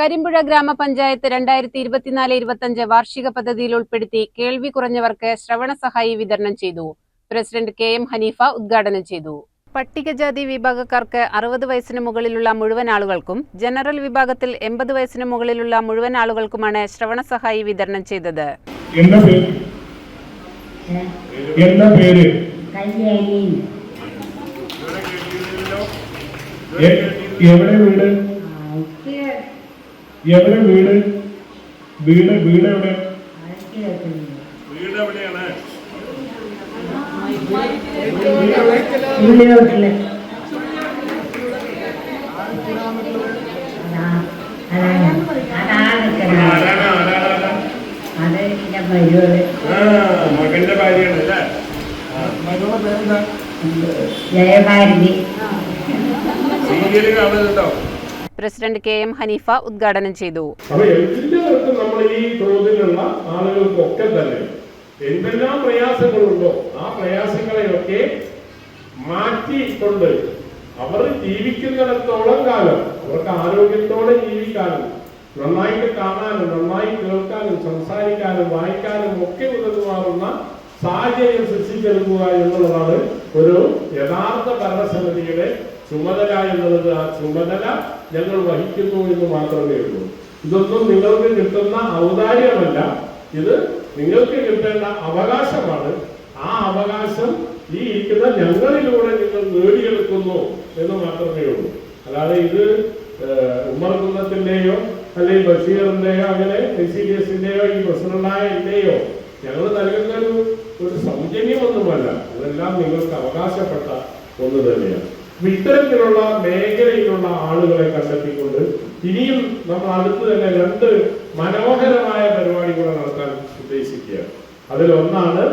കരിമ്പുഴ ഗ്രാമപഞ്ചായത്ത് രണ്ടായിരത്തി ഇരുപത്തിനാല് ഇരുപത്തഞ്ച് വാർഷിക പദ്ധതിയിൽ ഉൾപ്പെടുത്തി കേൾവി കുറഞ്ഞവർക്ക് ശ്രവണ സഹായി വിതരണം ചെയ്തു. പ്രസിഡന്റ് കെ എം ഹനീഫ ഉദ്ഘാടനം ചെയ്തു. പട്ടികജാതി വിഭാഗക്കാർക്ക് അറുപത് വയസ്സിന് മുകളിലുള്ള മുഴുവൻ ആളുകൾക്കും ജനറൽ വിഭാഗത്തിൽ എൺപത് വയസ്സിന് മുകളിലുള്ള മുഴുവൻ ആളുകൾക്കുമാണ് ശ്രവണ സഹായി വിതരണം ചെയ്തത്. എവിടെ വീട്? എവിടെ വീട്? വീട് വീട് എവിടെ? വീട് എവിടെയാണ് മകന്റെ ഭാര്യയാണ് അല്ലേ? ജയഭാരതി. സീരിയൽ കാണുന്നുണ്ടോ? പ്രസിഡന്റ് കെ എം ഹനീഫ ഉദ്ഘാടനം ചെയ്തു. നമ്മൾ ഈ ആളുകൾക്കൊക്കെ തന്നെ എന്തെല്ലാം പ്രയാസങ്ങളുണ്ടോ ആ പ്രയാസങ്ങളെയൊക്കെ മാറ്റിക്കൊണ്ട് അവർ ജീവിക്കുന്നിടത്തോളം കാലം അവർക്ക് ആരോഗ്യത്തോടെ ജീവിക്കാനും നന്നായിട്ട് കാണാനും നന്നായി കേൾക്കാനും സംസാരിക്കാനും വായിക്കാനും ഒക്കെ ഉതകുമാറുന്ന സാഹചര്യം സൃഷ്ടിച്ചെടുക്കുക എന്നുള്ളതാണ് ഒരു യഥാർത്ഥ ഭരണസമിതിയുടെ ചുമതല എന്നുള്ളത് ആ ചുമതല ഞങ്ങൾ വഹിക്കുന്നു എന്ന് മാത്രമേ ഉള്ളൂ. ഇതൊന്നും നിങ്ങൾക്ക് കിട്ടുന്ന ഔദാര്യമല്ല. ഇത് നിങ്ങൾക്ക് കിട്ടേണ്ട അവകാശമാണ്. ആ അവകാശം ഈ ഇരിക്കുന്ന ഞങ്ങളിലൂടെ നിങ്ങൾ നേടിയെടുക്കുന്നു എന്ന് മാത്രമേ ഉള്ളൂ. അല്ലാതെ ഇത് ഏഹ്, ഉമ്മർ കുന്നത്തിന്റെയോ അല്ലെങ്കിൽ ബഷീറിന്റെയോ അങ്ങനെ സി ഡി എസിന്റെയോ ഈ പ്രസിഡന്റായ എന്റെയോ ഞങ്ങൾ നൽകുന്ന ഒരു ഒരു സൗജന്യമൊന്നുമല്ല. ഇതെല്ലാം നിങ്ങൾക്ക് അവകാശപ്പെട്ട ഒന്ന് തന്നെയാണ്. ഇത്തരത്തിലുള്ള മേഖലയിലുള്ള ആളുകളെ കണ്ടെത്തിക്കൊണ്ട് ഇനിയും നമ്മൾ അടുത്ത് തന്നെ രണ്ട് മനോഹരമായ പരിപാടി കൂടെ നടത്താൻ ഉദ്ദേശിക്കുകയാണ് അതിലൊന്നാണ്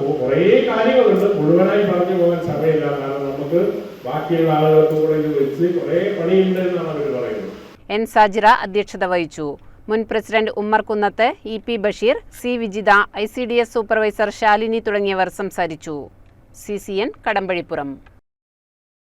കുറേ കാര്യങ്ങളുണ്ട്. മുഴുവനായി പറഞ്ഞു പോകാൻ സമയമില്ല. കാരണം നമുക്ക് ബാക്കിയുള്ള ആളുകൾക്ക് കൂടെ ഇത് വെച്ച് കുറേ പണിയുണ്ട് എന്നാണ് അവർ പറയുന്നത്. എൻ സാജിറ അധ്യക്ഷത വഹിച്ചു. മുൻ president Ummer Kunnath E P Basheer C Vijitha I C D S supervisor Shalini തുടങ്ങിയവർ സംസാരിച്ചു. C C N Kadampazhippuram.